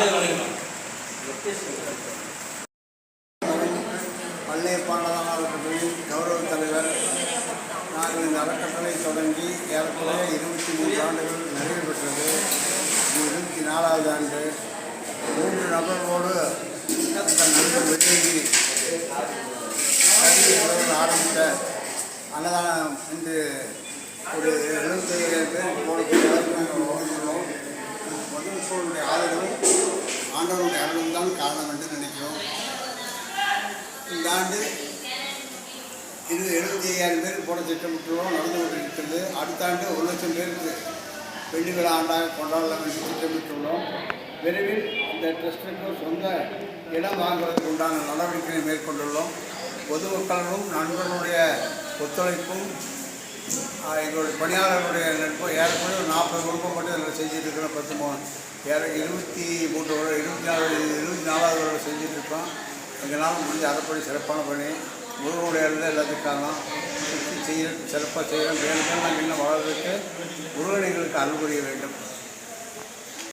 காலை வணக்கம் பள்ளிய பாடலாளர்களின் கௌரவ தலைவர் நாங்கள் இந்த அறக்கட்டளை தொடங்கி ஏறக்குறைய இருபத்தி மூன்று ஆண்டுகள் நிறைவு பெற்றது. இருபத்தி நாலாவது ஆண்டு மூன்று நபர்களோடு நண்பர் வெளியேறி ஆரம்பித்த அன்னதானம் இன்று ஒரு எழுபத்தி ஏழு பேர் போடக்கூடிய முதல் சூழலுடைய ஆதரவு ஆண்டவனுடைய அருளும் தான் காரணம் என்று நினைக்கிறோம். இந்த ஆண்டு இது எழுபத்தி ஐயாயிரம் பேர் போட திட்டமிட்டுள்ளோம் நடந்து கொண்டிருக்கிறது. அடுத்த ஆண்டு ஒரு லட்சம் பேருக்கு வெள்ளி விழா ஆண்டாக கொண்டாடலாம் என்று திட்டமிட்டுள்ளோம். விரைவில் இந்த ட்ரஸ்ட்டுக்கு சொந்த இடம் வாங்குவதற்கு உண்டான நடவடிக்கைகளை மேற்கொண்டுள்ளோம். பொதுமக்களும் நண்பர்களுடைய ஒத்துழைப்பும் எங்களுடைய பணியாளர்களுடைய நட்பும் ஏறக்குறைய ஒரு நாற்பது குடும்பம் மட்டும் இதில் செஞ்சுட்டு இருக்கிறோம் பத்து மூணு ஏற இருபத்தி மூன்று வருடம் இருபத்தி நாலு இருபத்தி நாலாவது வருடம் செஞ்சுட்டு இருக்கோம். எங்களால் முடிஞ்ச அறப்படி சிறப்பான பணி. முருகனுடைய இருந்து எல்லாத்துக்கும் காரணம். சுற்றி செய்ய சிறப்பாக செய்யணும். வேணும் நாங்கள் இன்னும் வளர்றதுக்கு முருகன் எங்களுக்கு அருள் புரிய வேண்டும்.